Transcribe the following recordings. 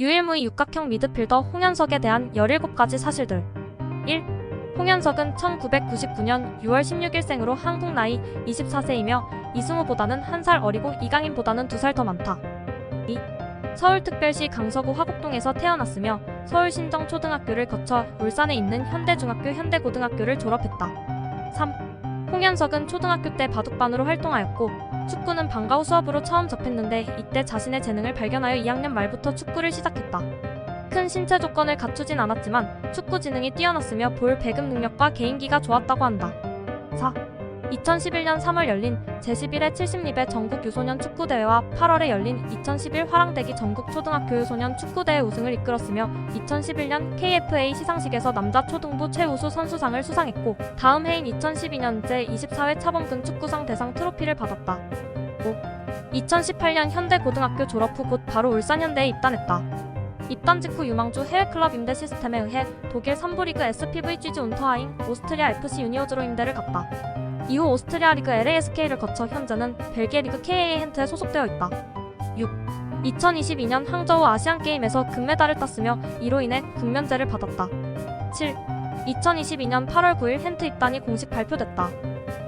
유일무이 육각형 미드필더 홍현석에 대한 17가지 사실들 1. 홍현석은 1999년 6월 16일생으로 한국 나이 24세이며 이승우보다는 한 살 어리고 이강인보다는 두 살 더 많다. 2. 서울특별시 강서구 화곡동에서 태어났으며 서울신정초등학교를 거쳐 울산에 있는 현대중학교 현대고등학교를 졸업했다. 3. 홍현석은 초등학교 때 바둑반으로 활동하였고 축구는 방과 후 수업으로 처음 접했는데 이때 자신의 재능을 발견하여 2학년 말부터 축구를 시작했다. 큰 신체 조건을 갖추진 않았지만 축구 지능이 뛰어났으며 볼 배급 능력과 개인기가 좋았다고 한다. 4. 2011년 3월 열린 제11회 70리베 전국 유소년 축구대회와 8월에 열린 2011 화랑대기 전국 초등학교 유소년 축구대회 우승을 이끌었으며 2011년 KFA 시상식에서 남자 초등부 최우수 선수상을 수상했고 다음 해인 2012년 제24회 차범근 축구상 대상 트로피를 받았다. 5. 2018년 현대고등학교 졸업 후 곧 바로 울산현대에 입단했다. 입단 직후 유망주 해외 클럽 임대 시스템에 의해 독일 3부 리그 SPV GG 운터하임, 오스트리아 FC 유니오즈로 임대를 갔다. 이후 오스트리아 리그 LASK를 거쳐 현재는 벨기에 리그 KA hen트에 소속되어 있다. 6. 2022년 항저우 아시안게임에서 금메달을 땄으며 이로 인해 금면제를 받았다. 7. 2022년 8월 9일 hen트 입단이 공식 발표됐다.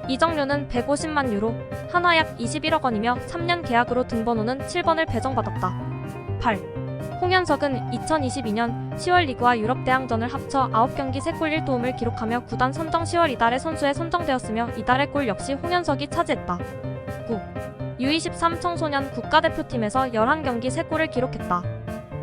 이정료는 150만 유로, 한화 약 21억 원이며 3년 계약으로 등번호는 7번을 배정받았다. 8. 홍현석은 2022년 10월 리그와 유럽 대항전을 합쳐 9경기 3골 1도움을 기록하며 구단 선정 10월 이달에 선수에 선정되었으며 이달의 골 역시 홍현석이 차지했다. 9. U23 청소년 국가대표팀에서 11경기 3골을 기록했다.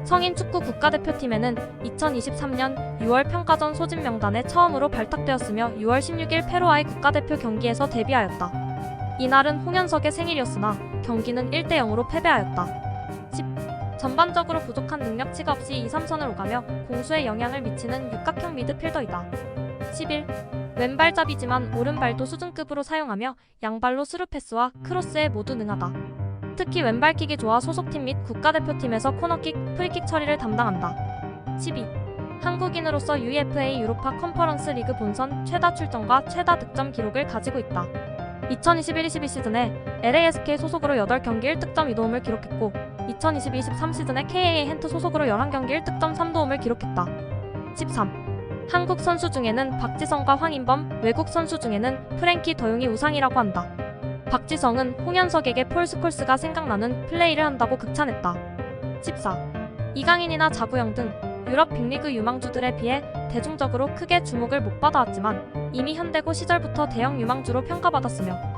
성인 축구 국가대표팀에는 2023년 6월 평가전 소집 명단에 처음으로 발탁되었으며 6월 16일 페루와의 국가대표 경기에서 데뷔하였다. 이날은 홍현석의 생일이었으나 경기는 1대 0으로 패배하였다. 10. 전반적으로 부족한 능력치가 없이 2, 3선을 오가며 공수에 영향을 미치는 육각형 미드필더이다. 11. 왼발잡이지만 오른발도 수준급으로 사용하며 양발로 스루 패스와 크로스에 모두 능하다. 특히 왼발킥이 좋아 소속팀 및 국가대표팀에서 코너킥, 프리킥 처리를 담당한다. 12. 한국인으로서 UEFA 유로파 컨퍼런스 리그 본선 최다 출전과 최다 득점 기록을 가지고 있다. 2021-22 시즌에 LASK 소속으로 8경기 1득점 2도움을 기록했고 2022-23 시즌에 KA hen트 소속으로 11경기 1득점 3도움을 기록했다. 13. 한국 선수 중에는 박지성과 황인범, 외국 선수 중에는 프랭키 더용이 우상이라고 한다. 박지성은 홍현석에게 폴 스콜스가 생각나는 플레이를 한다고 극찬했다. 14. 이강인이나 자구영 등 유럽 빅리그 유망주들에 비해 대중적으로 크게 주목을 못 받아왔지만 이미 현대고 시절부터 대형 유망주로 평가받았으며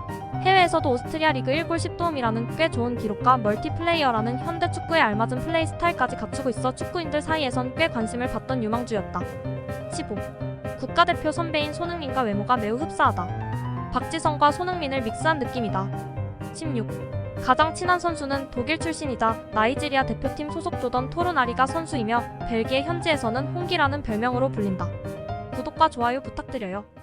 해외에서도 오스트리아 리그 1골 10도움이라는 꽤 좋은 기록과 멀티플레이어라는 현대 축구에 알맞은 플레이 스타일까지 갖추고 있어 축구인들 사이에선 꽤 관심을 받던 유망주였다. 15. 국가대표 선배인 손흥민과 외모가 매우 흡사하다. 박지성과 손흥민을 믹스한 느낌이다. 16. 가장 친한 선수는 독일 출신이자 나이지리아 대표팀 소속조던 토르나리가 선수이며 벨기에 현지에서는 홍기라는 별명으로 불린다. 구독과 좋아요 부탁드려요.